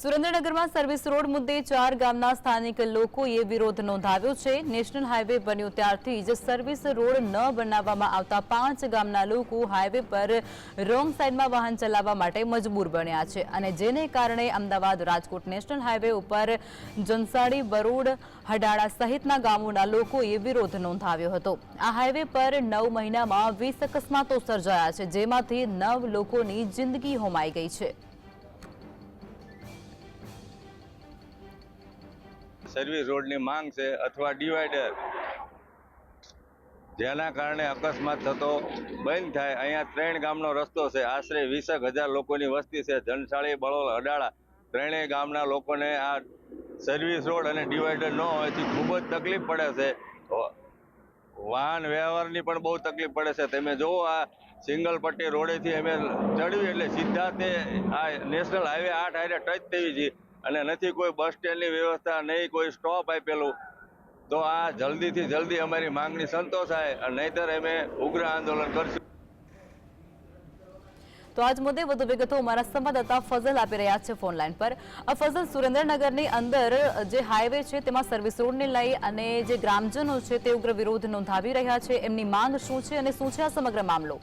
સુરેન્દ્રનગરમાં service road મુદ્દે ચાર ગામના સ્થાનિક લોકોએ વિરોધ નોંધાવ્યો છે. નેશનલ હાઈવે બન્યો ત્યારથી જ સર્વિસ રોડ ન બનાવવામાં આવતા પાંચ ગામના લોકો હાઈવે પર રોંગ સાઈડમાં વાહન ચલાવવા માટે મજબૂર બન્યા છે અને જેને કારણે અમદાવાદ રાજકોટ નેશનલ હાઈવે ઉપર જનસાડી, બરોડ, હડાળા સહિતના ગામોના લોકોએ વિરોધ નોંધાવ્યો હતો. આ હાઈવે પર નવ મહિનામાં વીસ અકસ્માતો સર્જાયા છે, જેમાંથી નવ લોકોની જિંદગી હોમાઈ ગઈ છે. સર્વિસ રોડની માંગ છે અથવા ડિવાઈડર. જેના કારણે અકસ્માત થતો બંધ થાય. અહીંયા ત્રણ ગામનો રસ્તો છે. આશરે વીસેક હજાર લોકોની વસ્તી છે. જનસાળી બળોલ અડાળા ત્રણેય ગામના લોકોને આ સર્વિસ રોડ અને ડિવાઈડર ન હોવાથી ખૂબ જ તકલીફ પડે છે. વાહન વ્યવહારની પણ બહુ તકલીફ પડે છે. તમે જુઓ આ સિંગલ પટ્ટી રોડેથી અમે ચડવી એટલે સીધા તે આ નેશનલ હાઈવે આઠ હાઈવે ટચ તેવી છે અને નથી કોઈ બસ સ્ટેન્ડની વ્યવસ્થા, નહીં કોઈ સ્ટોપ આપેલું. તો આ જલ્દીથી જલ્દી અમારી માંગણી સંતોષાય અને નહીતર અમે ઉગ્ર આંદોલન કરશું. તો આજ મુદ્દે વધુ વિગતો અમારા સંવાદદાતા ફઝલ આપી રહ્યા છે ફોન લાઈન પર. ફઝલ, સુરેન્દ્રનગરની અંદર જે હાઈવે છે તેમાં સર્વિસ રોડને લઈ અને જે ગ્રામજનો છે તે ઉગ્ર વિરોધ નોંધાવી રહ્યા છે. એમની માંગ શું છે અને શું છે આ સમગ્ર મામલો?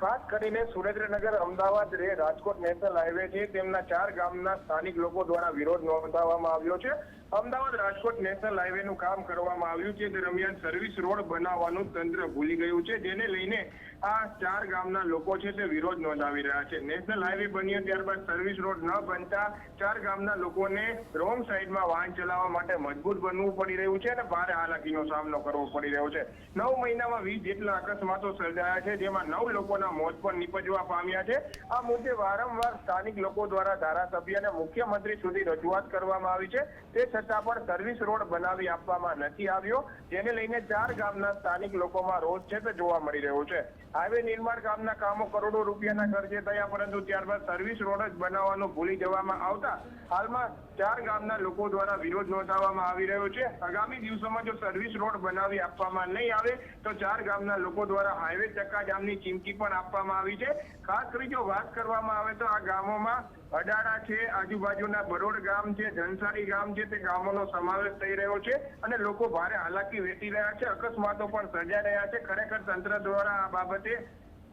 ખાસ કરીને સુરેન્દ્રનગર, અમદાવાદ રે રાજકોટ નેશનલ હાઈવે છે તેમના ચાર ગામના સ્થાનિક લોકો દ્વારા વિરોધ નોંધાવવામાં આવ્યો છે. અમદાવાદ રાજકોટ નેશનલ હાઈવેનું કામ કરવામાં આવ્યું છે. દરમિયાન સર્વિસ રોડ બનાવવાનું તંત્ર ભૂલી ગયું છે. જેને લઈને આ ચાર ગામના લોકો છે તે વિરોધ નોંધાવી રહ્યા છે. નેશનલ હાઈવે બન્યો ત્યારબાદ સર્વિસ રોડ ન બનતા ચાર ગામના લોકોને રોંગ સાઈડમાં વાહન ચલાવવા માટે મજબૂત બનવું પડી રહ્યું છે અને ભારે હાલાકીનો સામનો કરવો પડી રહ્યો છે. નવ મહિનામાં વીસ જેટલા અકસ્માતો સર્જાયા છે, જેમાં નવ લોકોના મોત પણ નીપજવા પામ્યા છે. આ મુદ્દે વારંવાર સ્થાનિક લોકો દ્વારા ધારાસભ્ય અને મુખ્યમંત્રી સુધી રજૂઆત કરવામાં આવી છે. તે છતાં પણ સર્વિસ રોડ બનાવી આપવામાં નથી આવ્યો. જેને લઈને ચાર ગામના સ્થાનિક લોકોમાં રોષ છે તે જોવા મળી રહ્યો છે. હાઈવે નિર્માણ કામના કામો કરોડો રૂપિયાના ખર્ચે થયા પરંતુ ત્યારબાદ સર્વિસ રોડ જ બનાવવાનું ભૂલી જવામાં આવતા હાલમાં ચાર ગામના લોકો દ્વારા વિરોધ નોંધાવવામાં આવી રહ્યો છે. આગામી દિવસોમાં જો સર્વિસ રોડ બનાવી આપવામાં નહીં આવે તો ચાર ગામના લોકો દ્વારા હાઈવે ચક્કાજામની ચીમકી પણ આપવામાં આવી છે. ખાસ કરી જો વાત કરવામાં આવે તો આ ગામોમાં અડાડા છે, આજુબાજુના બરોડ ગામ છે ધનસારી ગામ છે, તે ગામોનો સમાવેશ થઈ રહ્યો છે અને લોકો ભારે હાલાકી વેઠી રહ્યા છે, અકસ્માતો પણ સર્જાઈ રહ્યા છે. ખરેખર તંત્ર દ્વારા આ બાબતે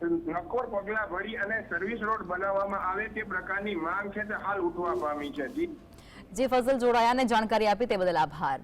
નક્કોર પગલા ભરી અને સર્વિસ રોડ બનાવવામાં આવે તે પ્રકારની માંગ છે તે હાલ ઉઠવા પામી છે. જી. જે ફઝલ જોડાયા અને જાણકારી આપી તે બદલ આભાર.